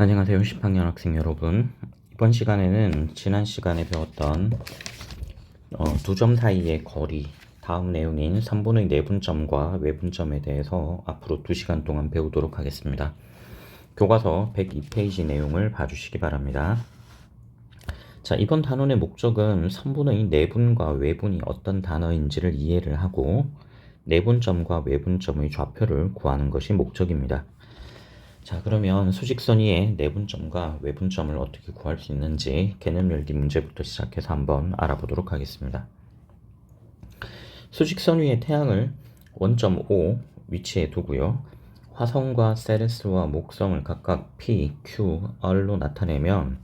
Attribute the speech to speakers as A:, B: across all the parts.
A: 안녕하세요. 10학년 학생 여러분. 이번 시간에는 지난 시간에 배웠던 어, 두 점 사이의 거리, 다음 내용인 3분의 내분점과 외분점에 대해서 앞으로 2시간 동안 배우도록 하겠습니다. 교과서 102페이지 내용을 봐주시기 바랍니다. 자, 이번 단원의 목적은 3분의 내분과 외분이 어떤 단어인지를 이해를 하고 내분점과 외분점의 좌표를 구하는 것이 목적입니다. 자, 그러면 수직선 위의 내분점과 외분점을 어떻게 구할 수 있는지 개념 열기 문제부터 시작해서 한번 알아보도록 하겠습니다. 수직선 위의 태양을 원점 O 위치에 두고요. 화성과 세레스와 목성을 각각 P, Q, R로 나타내면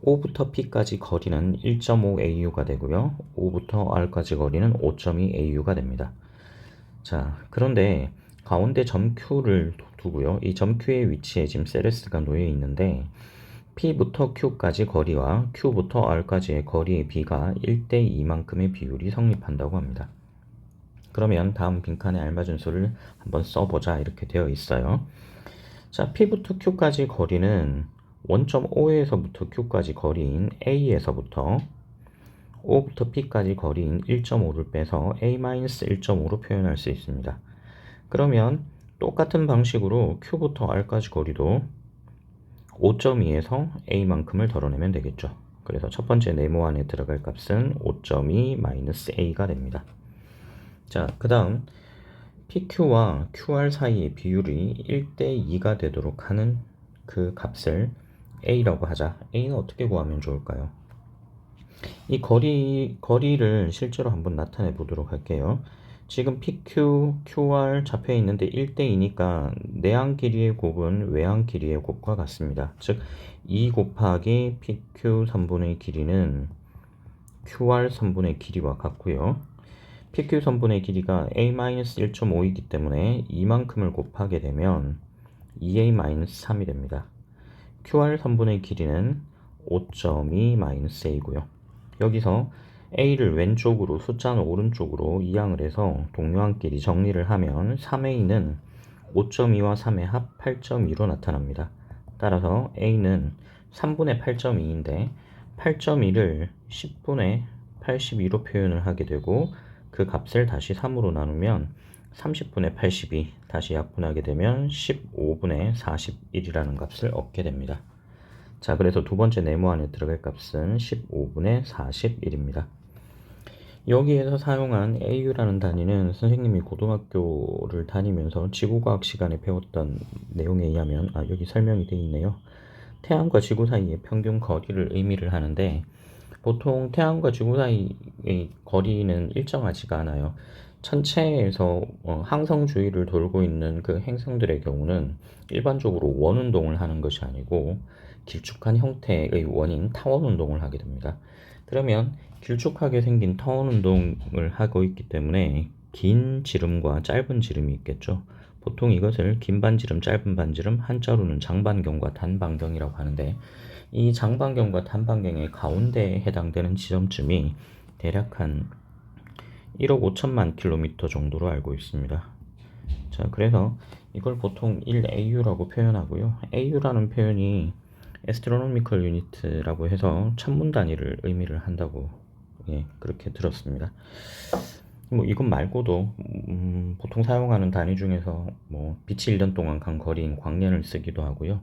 A: O부터 P까지 거리는 1.5AU가 되고요. O부터 R까지 거리는 5.2AU가 됩니다. 자, 그런데 가운데 점 Q를 두고요. 이 점 Q의 위치에 지금 세레스가 놓여 있는데 P부터 Q까지 거리와 Q부터 R까지의 거리의 비가 1대 2만큼의 비율이 성립한다고 합니다. 그러면 다음 빈칸에 알맞은 수를 한번 써보자 이렇게 되어 있어요. 자, P부터 Q까지 거리는 원점 O에서부터 Q까지 거리인 A에서부터 O부터 P까지 거리인 1.5를 빼서 A-1.5로 표현할 수 있습니다. 그러면 똑같은 방식으로 Q부터 R까지 거리도 5.2에서 A만큼을 덜어내면 되겠죠. 그래서 첫 번째 네모 안에 들어갈 값은 5.2 A가 됩니다. 자, 그 다음 PQ와 QR 사이의 비율이 1대 2가 되도록 하는 그 값을 A라고 하자. A는 어떻게 구하면 좋을까요? 이 거리, 거리를 실제로 한번 나타내 보도록 할게요. 지금 PQ, QR 잡혀 있는데 1대2니까 내항 길이의 곱은 외항 길이의 곱과 같습니다. 즉, 2 곱하기 PQ 3분의 길이는 QR 3분의 길이와 같고요. PQ 3분의 길이가 A-1.5이기 때문에 이만큼을 곱하게 되면 2A-3이 됩니다. QR 3분의 길이는 5.2-A고요. 여기서 A를 왼쪽으로 숫자는 오른쪽으로 이항을 해서 동료항끼리 정리를 하면 3A는 5.2와 3의 합 8.2로 나타납니다. 따라서 A는 3분의 8.2인데 8.2를 10분의 82로 표현을 하게 되고 그 값을 다시 3으로 나누면 30분의 82 다시 약분하게 되면 15분의 41이라는 값을 얻게 됩니다. 자, 그래서 두 번째 네모 안에 들어갈 값은 15분의 41입니다. 여기에서 사용한 AU라는 단위는 선생님이 고등학교를 다니면서 지구과학 시간에 배웠던 내용에 의하면 아, 여기 설명이 되어 있네요. 태양과 지구 사이의 평균 거리를 의미를 하는데 보통 태양과 지구 사이의 거리는 일정하지가 않아요. 천체에서 어, 항성 주위를 돌고 있는 그 행성들의 경우는 일반적으로 원 운동을 하는 것이 아니고 길쭉한 형태의 원인 타원 운동을 하게 됩니다. 그러면 길쭉하게 생긴 타원 운동을 하고 있기 때문에 긴 지름과 짧은 지름이 있겠죠. 보통 이것을 긴 반지름, 짧은 반지름, 한자로는 장반경과 단반경이라고 하는데 이 장반경과 단반경의 가운데에 해당되는 지점쯤이 대략 한 1억 5천만 킬로미터 정도로 알고 있습니다. 자, 그래서 이걸 보통 1AU라고 표현하고요. AU라는 표현이 Astronomical Unit라고 해서 천문 단위를 의미를 한다고 예, 그렇게 들었습니다. 뭐 이것 말고도 음, 보통 사용하는 단위 중에서 뭐 빛이 1년 동안 간 거리인 광년을 쓰기도 하고요.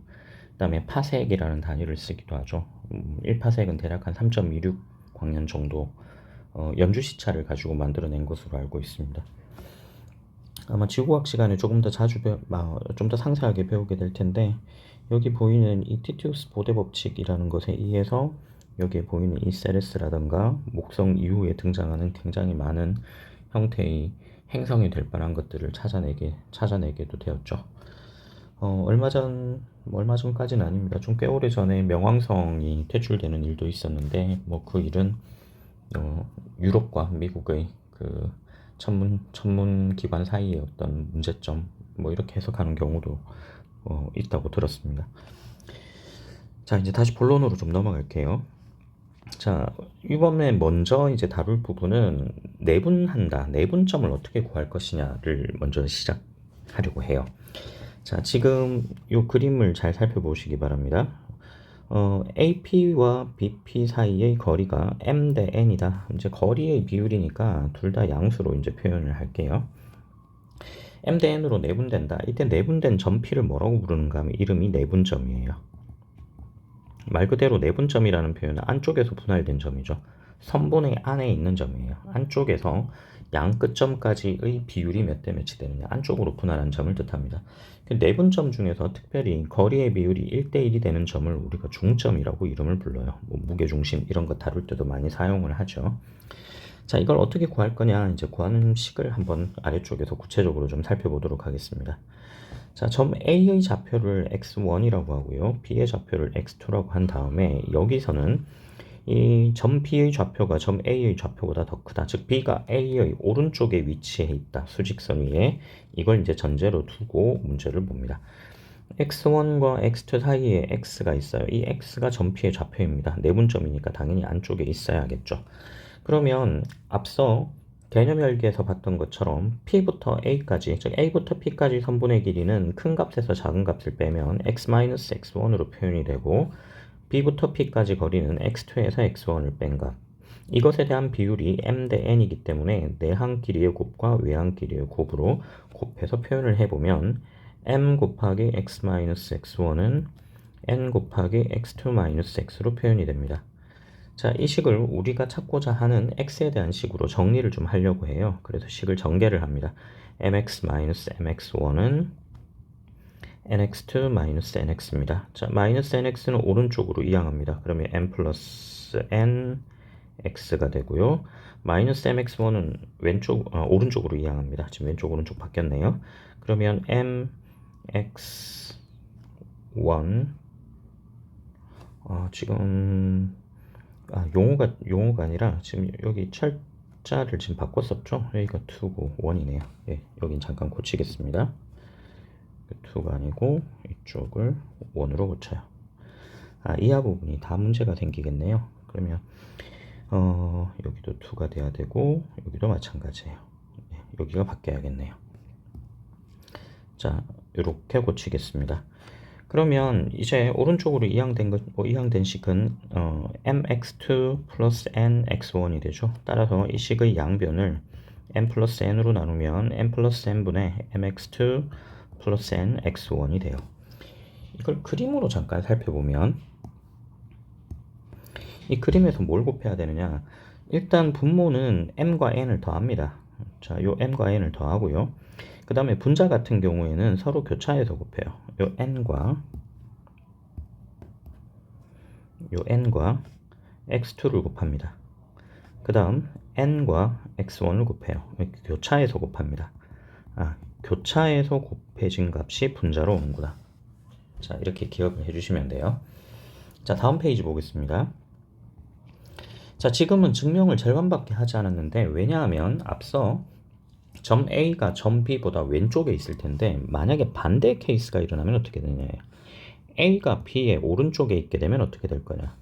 A: 그다음에 파색이라는 단위를 쓰기도 하죠. 음, 1파색은 대략 한 3.26 광년 정도 어, 연주 시차를 가지고 만들어낸 것으로 알고 있습니다. 아마 지구학 시간에 조금 더 자주 배우, 아, 좀더 상세하게 배우게 될 텐데 여기 보이는 이 티티우스 보대 법칙이라는 것에 의해서 여기에 보이는 이 세레스라든가 목성 이후에 등장하는 굉장히 많은 형태의 행성이 될 뻔한 것들을 찾아내게 찾아내게도 되었죠. 어, 얼마 전뭐 얼마 전까지는 아닙니다. 좀 꽤 오래 전에 명왕성이 퇴출되는 일도 있었는데 뭐 그 일은 어, 유럽과 미국의 그 천문 천문 기관 사이의 어떤 문제점 뭐 이렇게 해석하는 경우도 어, 있다고 들었습니다. 자 이제 다시 본론으로 좀 넘어갈게요. 자 이번에 먼저 이제 다룰 부분은 내분한다 내분점을 어떻게 구할 것이냐를 먼저 시작하려고 해요. 자, 지금 이 그림을 잘 살펴보시기 바랍니다. 어, AP와 BP 사이의 거리가 M 대 N이다. 이제 거리의 비율이니까 둘 다 양수로 이제 표현을 할게요. M 대 N으로 내분된다. 이때 내분된 점피를 뭐라고 부르는가 하면 이름이 내분점이에요. 말 그대로 내분점이라는 표현은 안쪽에서 분할된 점이죠. 선분의 안에 있는 점이에요. 안쪽에서 양 끝점까지의 비율이 몇 대 몇이 되느냐 안쪽으로 분할한 점을 뜻합니다. 그 내분점 중에서 특별히 거리의 비율이 1대1이 되는 점을 우리가 중점이라고 이름을 불러요. 뭐 무게중심 이런 거 다룰 때도 많이 사용을 하죠. 자 이걸 어떻게 구할 거냐 이제 구하는 식을 한번 아래쪽에서 구체적으로 좀 살펴보도록 하겠습니다. 자, 점 A의 좌표를 x1이라고 하고요. B의 좌표를 x2라고 한 다음에 여기서는 이 점 B의 좌표가 점 A의 좌표보다 더 크다. 즉 B가 A의 오른쪽에 위치해 있다. 수직선 위에 이걸 이제 전제로 두고 문제를 봅니다. x1과 x2 사이에 x가 있어요. 이 x가 점 P의 좌표입니다. 내분점이니까 당연히 안쪽에 있어야겠죠. 그러면 앞서 개념 열기에서 봤던 것처럼 P부터 A까지, 즉 A부터 P까지 선분의 길이는 큰 값에서 작은 값을 빼면 x-x1으로 표현이 되고 B부터 P까지 거리는 x2에서 x1을 뺀 값. 이것에 대한 비율이 m 대 n이기 때문에 내항 길이의 곱과 외항 길이의 곱으로 곱해서 표현을 해보면 m 곱하기 x-x1은 n 곱하기 x2-x로 표현이 됩니다. 자, 이 식을 우리가 찾고자 하는 x에 대한 식으로 정리를 좀 하려고 해요. 그래서 식을 전개를 합니다. mx-mx1은 nx2-nx입니다. 자, 마이너스 nx는 오른쪽으로 이항합니다. 그러면 m 플러스 n x가 되고요. 마이너스 mx1은 왼쪽, 어, 오른쪽으로 이항합니다. 지금 왼쪽, 오른쪽 바뀌었네요. 그러면 mx1 어, 지금 아, 용어가 용어가 아니라 지금 여기 철자를 지금 바꿨었죠? 여기가 2고 1이네요. 예, 여긴 잠깐 고치겠습니다. 2가 아니고 이쪽을 1으로 고쳐요. 아, 이하 부분이 다 문제가 생기겠네요. 그러면 어, 여기도 2가 돼야 되고 여기도 마찬가지예요. 예, 여기가 바뀌어야겠네요. 자, 이렇게 고치겠습니다. 그러면 이제 오른쪽으로 이항된 것, 어, 이항된 식은 어, mx2 플러스 nx1이 되죠. 따라서 이 식의 양변을 n 플러스 n으로 나누면 n 플러스 n분의 mx2 플러스 n x1이 돼요. 이걸 그림으로 잠깐 살펴보면 이 그림에서 뭘 곱해야 되느냐? 일단 분모는 m과 n을 더합니다. 자, 요 m과 n을 더하고요. 그 다음에 분자 같은 경우에는 서로 교차해서 곱해요. 요 n과 요 n과 x2를 곱합니다. 그 다음 n과 x1을 곱해요. 교차해서 곱합니다. 아, 교차해서 곱해진 값이 분자로 오는구나. 자, 이렇게 기억을 해주시면 돼요. 자, 다음 페이지 보겠습니다. 자, 지금은 증명을 절반밖에 하지 않았는데 왜냐하면 앞서 점 A가 점 B보다 왼쪽에 있을 텐데 만약에 반대 케이스가 일어나면 어떻게 되느냐. A가 B의 오른쪽에 있게 되면 어떻게 될 거냐.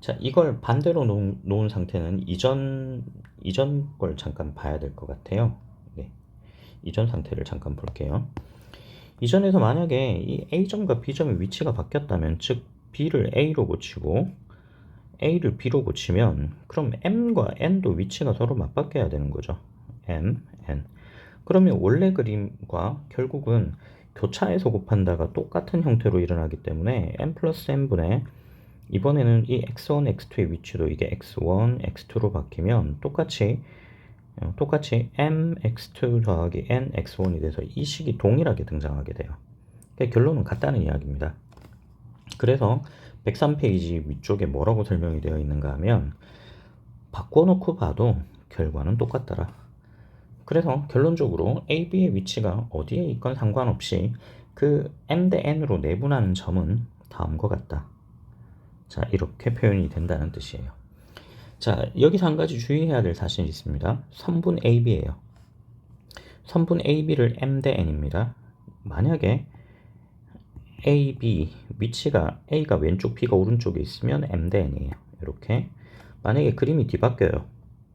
A: 자 이걸 반대로 놓은, 놓은 상태는 이전 이전 걸 잠깐 봐야 될 것 같아요. 네. 이전 상태를 잠깐 볼게요. 이전에서 만약에 이 A점과 B점의 위치가 바뀌었다면 즉 B를 A로 고치고 A를 B로 고치면 그럼 M과 N도 위치가 서로 맞바뀌어야 되는 거죠. M, N 그러면 원래 그림과 결국은 교차해서 곱한다가 똑같은 형태로 일어나기 때문에 n 플러스 n분의 이번에는 이 x1, x2의 위치도 이게 x1, x2로 바뀌면 똑같이 어, 똑같이 m x2 더하기 n x1이 돼서 이 식이 동일하게 등장하게 돼요. 그러니까 결론은 같다는 이야기입니다. 그래서 103페이지 위쪽에 뭐라고 설명이 되어 있는가 하면 바꿔놓고 봐도 결과는 똑같더라. 그래서 결론적으로 A, B의 위치가 어디에 있건 상관없이 그 M 대 N으로 내분하는 점은 다음과 같다. 자, 이렇게 표현이 된다는 뜻이에요. 자, 여기서 한 가지 주의해야 될 사실이 있습니다. 선분 AB예요. 선분 AB를 M 대 N입니다. 만약에 A, B 위치가 A가 왼쪽, B가 오른쪽에 있으면 M 대 N이에요. 이렇게 만약에 그림이 뒤바뀌어요.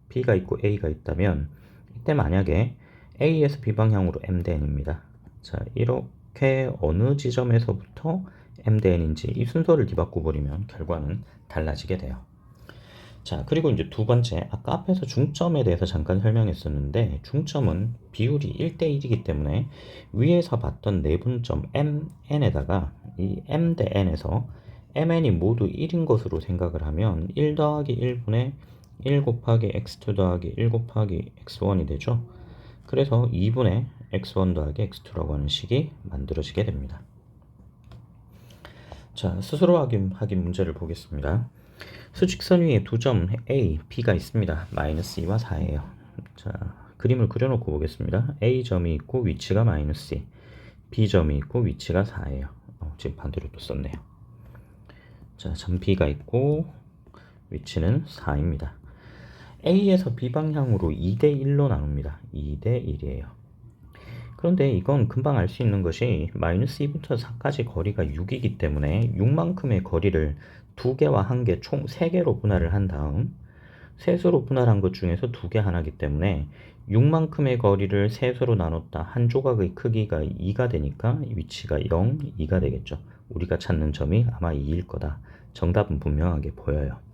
A: B가 있고 A가 있다면 이때 만약에 A에서 B 방향으로 M 대 N입니다. 자, 이렇게 어느 지점에서부터 m 대 n인지 이 순서를 뒤바꿔 버리면 결과는 달라지게 돼요. 자, 그리고 이제 두 번째, 아까 앞에서 중점에 대해서 잠깐 설명했었는데, 중점은 비율이 1대1이기 때문에 위에서 봤던 내분점 m, n에다가 이 m 대 n에서 mn이 모두 1인 것으로 생각을 하면 1 더하기 1분의 1 곱하기 x2 더하기 1 곱하기 x1이 되죠. 그래서 2분의 x1 더하기 x2라고 하는 식이 만들어지게 됩니다. 자, 스스로 확인, 확인 문제를 보겠습니다. 수직선 위에 두 점 A, B가 있습니다. 마이너스 2와 4예요. 자, 그림을 그려놓고 보겠습니다. A점이 있고 위치가 마이너스 2, B점이 있고 위치가 4예요. 어, 지금 반대로 또 썼네요. 자, 점 B가 있고 위치는 4입니다. A에서 B 방향으로 2대 1로 나눕니다. 2대 1이에요. 그런데 이건 금방 알 수 있는 것이 마이너스 2부터 4까지 거리가 6이기 때문에 6만큼의 거리를 2개와 1개 총 3개로 분할을 한 다음 셋으로 분할한 것 중에서 2개 하나기 때문에 6만큼의 거리를 셋으로 나눴다 한 조각의 크기가 2가 되니까 위치가 0, 2가 되겠죠. 우리가 찾는 점이 아마 2일 거다. 정답은 분명하게 보여요.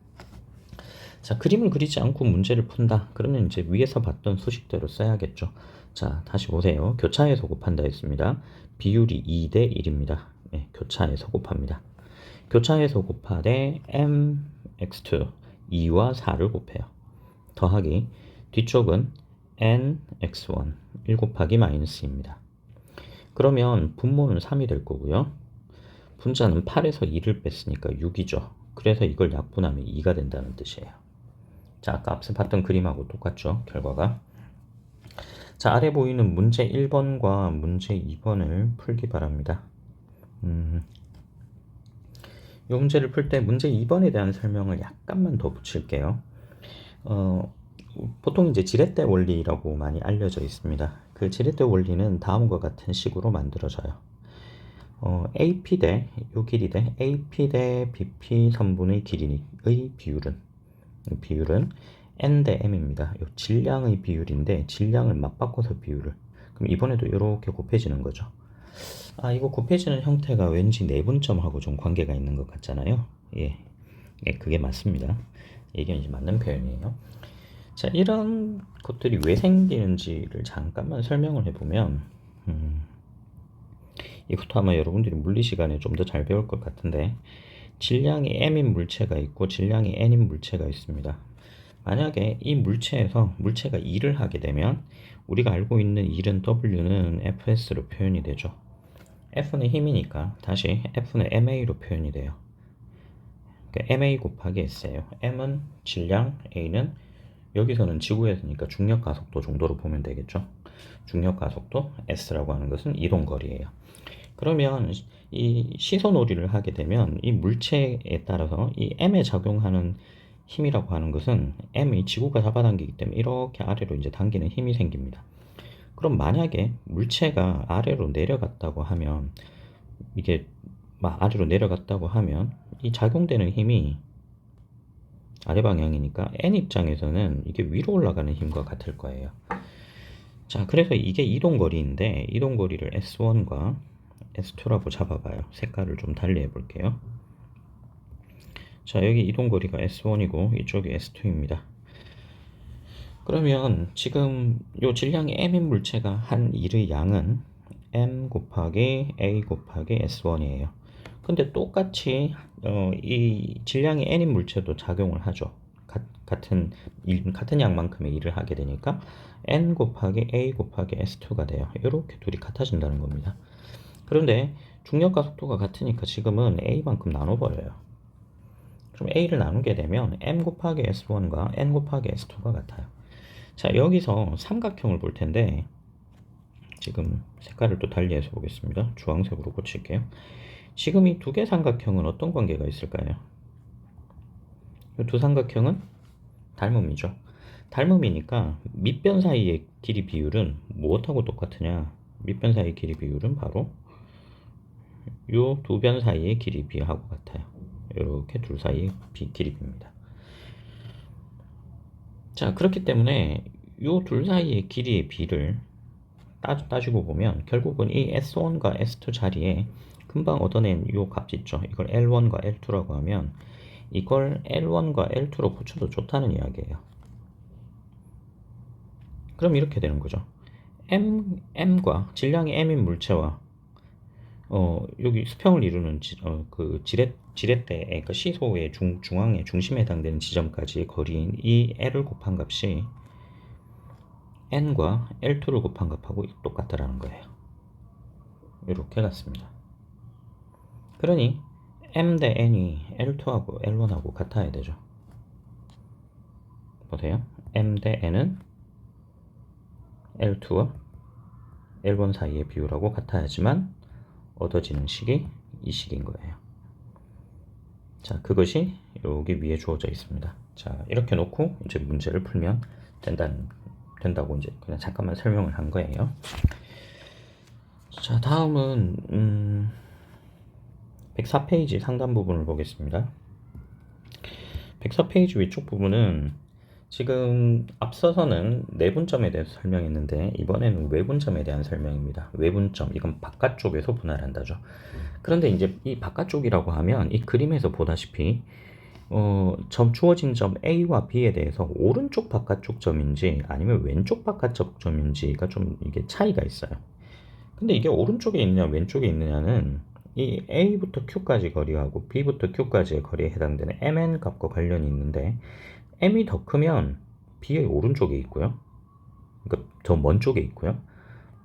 A: 자, 그림을 그리지 않고 문제를 푼다. 그러면 이제 위에서 봤던 수식대로 써야겠죠. 자, 다시 보세요. 교차에서 곱한다 했습니다. 비율이 2대 1입니다. 네, 교차에서 곱합니다. 교차에서 곱하되 mx2 2와 4를 곱해요. 더하기 뒤쪽은 nx1 1 곱하기 마이너스입니다. 그러면 분모는 3이 될 거고요. 분자는 8에서 2를 뺐으니까 6이죠. 그래서 이걸 약분하면 2가 된다는 뜻이에요. 자, 아까 앞서 봤던 그림하고 똑같죠. 결과가. 자, 아래 보이는 문제 1번과 문제 2번을 풀기 바랍니다. 음, 이 문제를 풀 때 문제 2번에 대한 설명을 약간만 더 붙일게요. 어, 보통 이제 지렛대 원리라고 많이 알려져 있습니다. 그 지렛대 원리는 다음과 같은 식으로 만들어져요. 어, AP 대, 요 길이 대 AP 대 BP 선분의 길이의 비율은, 비율은 N 대 M입니다. 요 질량의 비율인데, 질량을 맞바꿔서 비율을. 그럼 이번에도 이렇게 곱해지는 거죠. 아, 이거 곱해지는 형태가 왠지 내분점하고 좀 관계가 있는 것 같잖아요. 예. 예, 그게 맞습니다. 이게 이제 맞는 표현이에요. 자, 이런 것들이 왜 생기는지를 잠깐만 설명을 해보면, 음, 이것도 아마 여러분들이 물리 시간에 좀 더 잘 배울 것 같은데, 질량이 m인 물체가 있고 질량이 n인 물체가 있습니다. 만약에 이 물체에서 물체가 2를 하게 되면 우리가 알고 있는 1은 W는 Fs로 표현이 되죠. F는 힘이니까 다시 F는 MA로 표현이 돼요. 그러니까 MA 곱하기 S예요. M은 질량, A는 여기서는 지구에서니까 중력 가속도 정도로 보면 되겠죠. 중력 가속도 S라고 하는 것은 이동 거리예요. 그러면 이 시선오리를 하게 되면 이 물체에 따라서 이 M에 작용하는 힘이라고 하는 것은 M이 지구가 잡아당기기 때문에 이렇게 아래로 이제 당기는 힘이 생깁니다. 그럼 만약에 물체가 아래로 내려갔다고 하면 이게 막 아래로 내려갔다고 하면 이 작용되는 힘이 아래 방향이니까 n 입장에서는 이게 위로 올라가는 힘과 같을 거예요. 자, 그래서 이게 이동 거리인데 이동 거리를 S1과 S2라고 잡아봐요. 색깔을 좀 달리 해볼게요. 자, 여기 이동 거리가 S1이고 이쪽이 S2입니다. 그러면 지금 요 질량이 m인 물체가 한 일의 양은 m 곱하기 a 곱하기 s1이에요. 근데 똑같이 어, 이 질량이 n인 물체도 작용을 하죠. 가, 같은 일, 같은 양만큼의 일을 하게 되니까 n 곱하기 a 곱하기 s2가 돼요. 이렇게 둘이 같아진다는 겁니다. 그런데 중력과 속도가 같으니까 지금은 a만큼 나눠버려요. 그럼 a를 나누게 되면 m 곱하기 s1과 n 곱하기 s2가 같아요. 자, 여기서 삼각형을 볼 텐데, 지금 색깔을 또 달리해서 보겠습니다. 주황색으로 고칠게요. 지금 이 두 개 삼각형은 어떤 관계가 있을까요? 이 두 삼각형은 닮음이죠. 닮음이니까 밑변 사이의 길이 비율은 무엇하고 똑같으냐? 밑변 사이의 길이 비율은 바로 이두변 사이의 길이 비하고 같아요. 이렇게 둘 사이의 비, 길이 비입니다. 자, 그렇기 때문에 요 둘 사이의 길이의 비를 따, 따지 고 보면 결국은 이 S1과 S2 자리에 금방 얻어낸 이값 있죠. 이걸 L1과 L2라고 하면 이걸 L1과 L2로 붙여도 좋다는 이야기예요. 그럼 이렇게 되는 거죠. M, M과 질량이 M인 물체와 어, 여기 수평을 이루는 지, 어, 그 지렛, 지렛대의 그러니까 시소의 중, 중앙의 중심에 해당되는 지점까지의 거리인 이 L을 곱한 값이 N과 L2를 곱한 값하고 똑같다라는 거예요. 이렇게 같습니다. 그러니 M 대 N이 L2하고 L1하고 같아야 되죠. 보세요. M 대 N은 L2와 L1 사이의 비율하고 같아야지만 얻어지는 식이 이 식인 거예요. 자, 그것이 여기 위에 주어져 있습니다. 자, 이렇게 놓고 이제 문제를 풀면 된다는, 된다고 이제 그냥 잠깐만 설명을 한 거예요. 자, 다음은, 음, 104페이지 상단 부분을 보겠습니다. 104페이지 위쪽 부분은 지금 앞서서는 내분점에 대해서 설명했는데 이번에는 외분점에 대한 설명입니다. 외분점 이건 바깥쪽에서 분할한다죠. 그런데 이제 이 바깥쪽이라고 하면 이 그림에서 보다시피 어, 점 주어진 점 A와 B에 대해서 오른쪽 바깥쪽 점인지 아니면 왼쪽 바깥쪽 점인지가 좀 이게 차이가 있어요. 근데 이게 오른쪽에 있느냐 왼쪽에 있느냐는 이 A부터 Q까지 거리하고 B부터 Q까지의 거리에 해당되는 MN 값과 관련이 있는데 M이 더 크면 B의 오른쪽에 있고요. 그러니까 더먼 쪽에 있고요.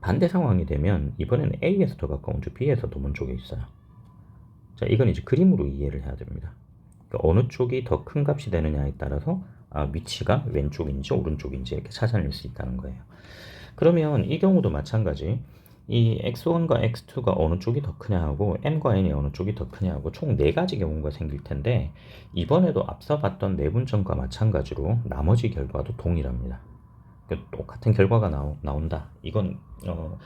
A: 반대 상황이 되면 이번에는 A에서 더 가까운 쪽 B에서 더 먼 쪽에 있어요. 자, 이건 이제 그림으로 이해를 해야 됩니다. 그러니까 어느 쪽이 더 큰 값이 되느냐에 따라서 아, 위치가 왼쪽인지 오른쪽인지 이렇게 찾아낼 수 있다는 거예요. 그러면 이 경우도 마찬가지. 이 x1과 x2가 어느 쪽이 더 크냐 하고 m과 n이 어느 쪽이 더 크냐 하고 총 네 가지 경우가 생길 텐데 이번에도 앞서 봤던 내분점과 마찬가지로 나머지 결과도 동일합니다. 그러니까 똑같은 결과가 나오, 나온다. 이건 어,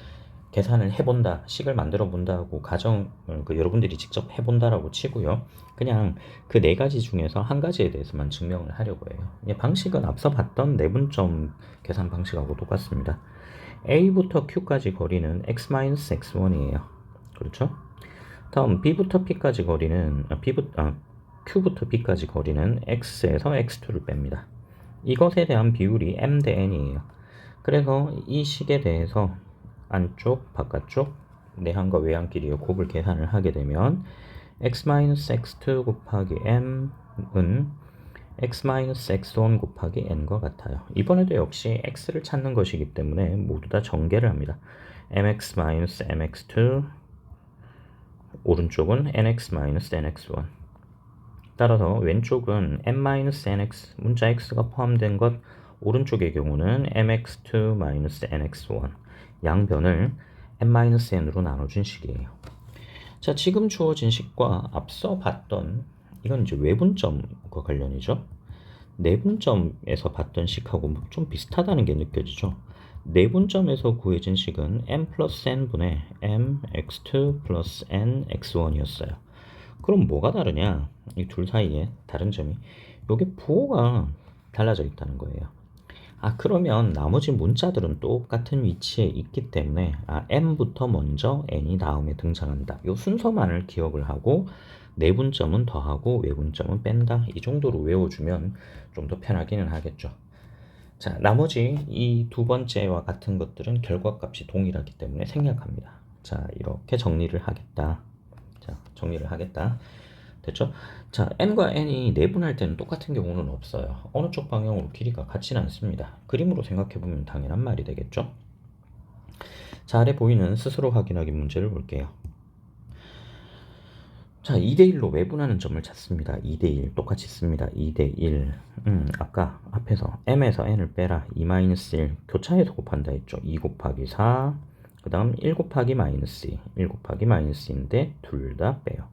A: 계산을 해본다, 식을 만들어 본다고 가정 그 여러분들이 직접 해본다라고 치고요. 그냥 그 네 가지 중에서 한 가지에 대해서만 증명을 하려고 해요. 방식은 앞서 봤던 내분점 계산 방식하고 똑같습니다. A부터 Q까지 거리는 x-x1이에요. 그렇죠? 다음 B부터 P까지 거리는 아, B부, 아, Q부터 B까지 거리는 X에서 X2를 뺍니다. 이것에 대한 비율이 M 대 N이에요. 그래서 이 식에 대해서 안쪽, 바깥쪽, 내항과 외항끼리의 곱을 계산을 하게 되면 x-x2 곱하기 m은 x-x1 곱하기 n과 같아요. 이번에도 역시 x를 찾는 것이기 때문에 모두 다 전개를 합니다. mx-mx2 오른쪽은 nx-nx1 따라서 왼쪽은 m-nx 문자 x가 포함된 것 오른쪽의 경우는 mx2-nx1 양변을 m-n으로 나눠준 식이에요. 자, 지금 주어진 식과 앞서 봤던 이건 이제 외분점과 관련이죠. 내분점에서 봤던 식하고 좀 비슷하다는 게 느껴지죠. 내분점에서 구해진 식은 m 플러스 n분의 m x2 플러스 n x1이었어요. 그럼 뭐가 다르냐? 이 둘 사이에 다른 점이 요게 부호가 달라져 있다는 거예요. 아 그러면 나머지 문자들은 똑같은 위치에 있기 때문에 아 m부터 먼저 n이 다음에 등장한다. 요 순서만을 기억을 하고 내분점은 더하고 외분점은 뺀다. 이 정도로 외워주면 좀 더 편하기는 하겠죠. 자, 나머지 이 두 번째와 같은 것들은 결과값이 동일하기 때문에 생략합니다. 자, 이렇게 정리를 하겠다. 자, 정리를 하겠다. 됐죠? 자, n과 n이 내분할 때는 똑같은 경우는 없어요. 어느 쪽 방향으로 길이가 같지는 않습니다. 그림으로 생각해보면 당연한 말이 되겠죠? 자, 아래 보이는 스스로 확인하기 문제를 볼게요. 자, 2대1로 외분하는 점을 찾습니다. 2대1 똑같이 씁니다. 2대1 음, 아까 앞에서 m에서 n을 빼라 2-1 교차해서 곱한다 했죠. 2 곱하기 4 그 다음 1 곱하기 마이너스 2 1 곱하기 마이너스인데 둘 다 빼요.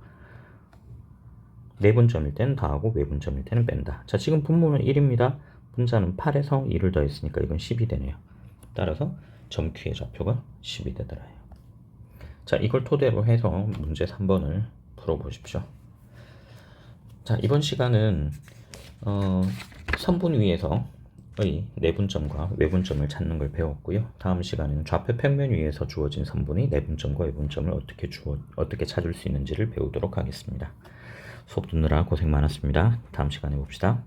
A: 내분점일 때는 더하고 외분점일 때는 뺀다. 자, 지금 분모는 1입니다. 분자는 8에서 2를 더했으니까 이건 10이 되네요. 따라서 점 Q의 좌표가 10이 되더라요. 자, 이걸 토대로 해서 문제 3번을 풀어보십시오. 자, 이번 시간은 어, 선분 위에서 내분점과 외분점을 찾는 걸 배웠고요. 다음 시간에는 좌표 평면 위에서 주어진 선분이 내분점과 외분점을 어떻게 주어 어떻게 찾을 수 있는지를 배우도록 하겠습니다. 수업 듣느라 고생 많았습니다. 다음 시간에 봅시다.